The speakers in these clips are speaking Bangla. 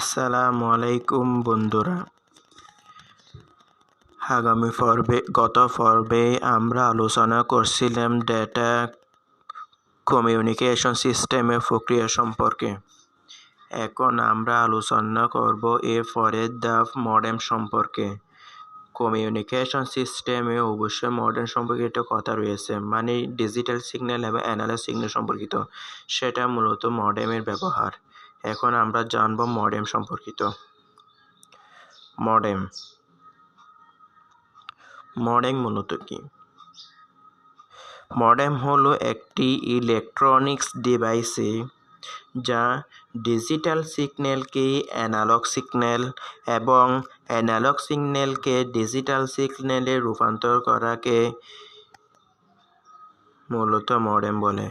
আসসালামু আলাইকুম বন্ধুরা। আগামী পর্বে, গত পর্বে আমরা আলোচনা করছিলাম ডেটা কমিউনিকেশন সিস্টেমের প্রক্রিয়া সম্পর্কে। এখন আমরা আলোচনা করব এর পরের ধাপ মডেম সম্পর্কে। কমিউনিকেশন সিস্টেমে অবশ্যই মডেম সম্পর্কিত কথা রয়েছে মানে ডিজিটাল সিগন্যাল এবং অ্যানালগ সিগন্যাল সম্পর্কিত। সেটা মূলত মডেমের ব্যবহার। এখন আমরা জানব মডেম সম্পর্কিত। মডেম। মডেম মূলত কি? মডেম হলো একটি ইলেকট্রনিক্স ডিভাইসে যা ডিজিটাল সিগন্যালকে অ্যানালগ সিগন্যাল এবং অ্যানালগ সিগন্যালকে ডিজিটাল সিগন্যালে রূপান্তর করাকে মূলত মডেম বলে।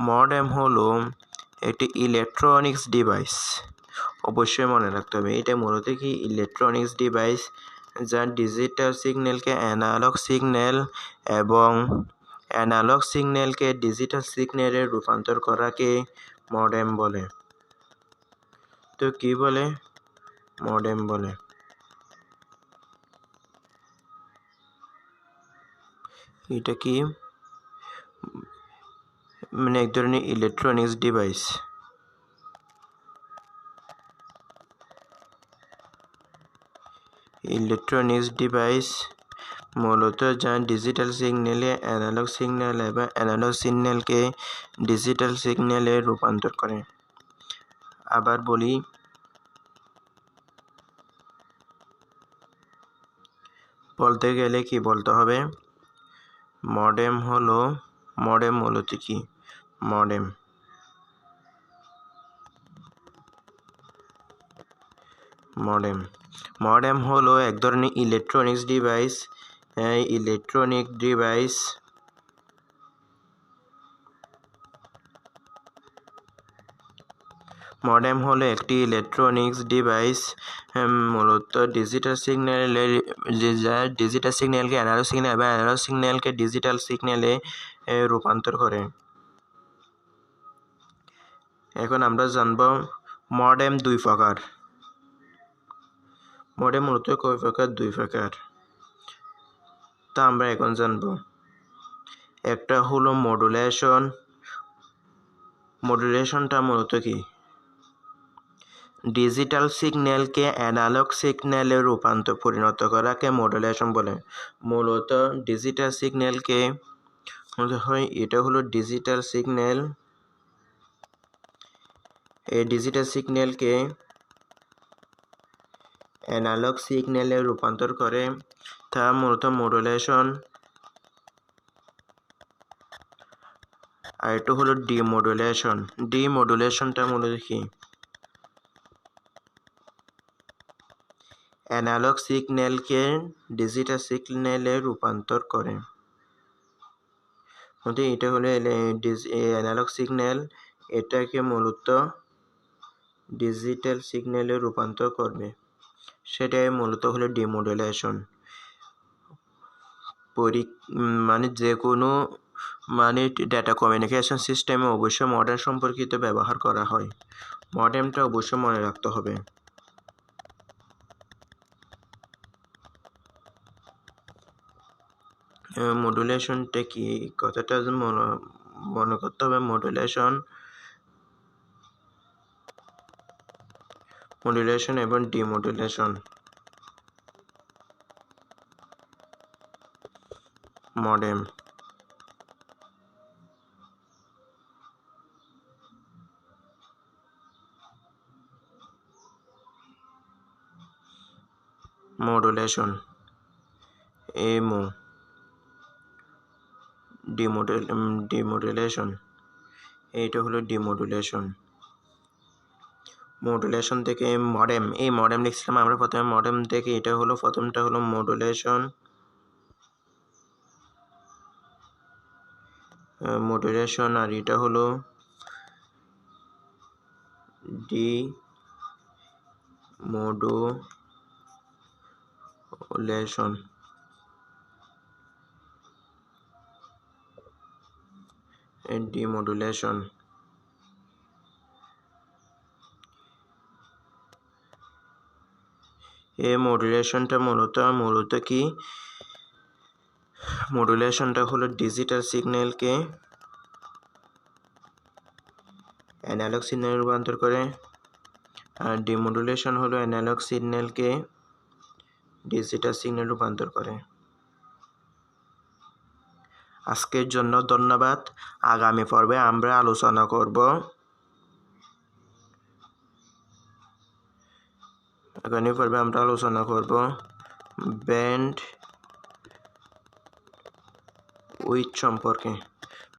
মডেম হলো একটি ইলেকট্রনিক্স ডিভাইস অবশ্যই মনে রাখতে হবে, এটা মূলত কি? ইলেকট্রনিক্স ডিভাইস যা ডিজিটাল সিগন্যালকে অ্যানালগ সিগন্যাল এবং অ্যানালগ সিগন্যালকে ডিজিটাল সিগন্যালে রূপান্তর করাকে মডেম বলে। তো কি বলে? মডেম বলে। এটা কি? মানে এক ধরনের ইলেকট্রনিক্স ডিভাইস ইলেকট্রনিক্স ডিভাইস মূলত যা ডিজিটাল সিগন্যালে অ্যানালগ সিগন্যাল এবং অ্যানালগ সিগন্যালকে ডিজিটাল সিগন্যালে রূপান্তর করে। আবার বলি, বলতে গেলে কি বলতে হবে? মডেম হলো মডেম মূলত কি? মডেম। মডেম। মডেম হলো এক ধরনের electronics device electronic device modem হলো একটি ইলেকট্রনিক্স ডিভাইস মূলত ডিজিটাল সিগন্যালের ডিজিটাল সিগন্যালকে অ্যানালগ সিগন্যাল বা অ্যানালগ সিগন্যালকে ডিজিটাল সিগন্যালে রূপান্তর করে। এখন আমরা জানব মডেম দুই প্রকার। মডেম মূলত কয় প্রকার? দুই প্রকার। তা আমরা এখন জানব। একটা হলো মডুলেশন মডুলেশনটা মূলত কি? ডিজিটাল সিগন্যালকে অ্যানালগ সিগন্যালে রূপান্তর পরিণত করাকে মডুলেশন বলে। মূলত ডিজিটাল সিগন্যালকে হয়, এটা হলো ডিজিটাল সিগন্যাল। এই ডিজিটাল সিগন্যালকে অ্যানালগ সিগন্যালে রূপান্তর করে, তা মূলত মডুলেশন। আর এটা হলো ডিমডুলেশন। ডিমডুলেশনটা মূলত কি? অ্যানালগ সিগন্যালকে ডিজিটাল সিগন্যালে রূপান্তর করে। এটা হলো অ্যানালগ সিগন্যাল। এটাকে মূলত ডিজিটাল সিগন্যালে রূপান্তর করবে। সেটাই মূলত হলো ডিমোডুলেশন। পরি মানে যে কোনো মানে ডেটা কমিউনিকেশন সিস্টেমে অবশ্যই মডেম সম্পর্কিত ব্যবহার করা হয়। মডেমটা অবশ্যই মনে রাখতে হবে। মডুলেশনটা কি? কথাটা মনে করতে হবে মডুলেশন মডুলেশন এবং ডিমডুলেশন মডেম মডুলেশন এমো ডিমোডেল ডিমোডুলেশন এইটা হলো ডিমোডুলেশন মডুলেশন থেকে মডেম এই মডেম লিখছিলাম আমরা প্রথমে মডেম থেকে এটা হলো প্রথমটা হলো মডুলেশন মডুলেশন আর এটা হলো ডি মডুলেশন and demodulation. এই মডুলেশনটা মূলত মূলত কি মডুলেশনটা হলো ডিজিটাল সিগন্যালকে অ্যানালগ সিগন্যালে রূপান্তর করে, আর ডিমডুলেশন হলো অ্যানালগ সিগন্যালকে ডিজিটাল সিগন্যাল রূপান্তর করে আজকের জন্য ধন্যবাদ। আগামী পর্বে আমরা আলোচনা করব। আগামী পর্বে আমরা আলোচনা করব ব্যান্ড উইথ সম্পর্কে।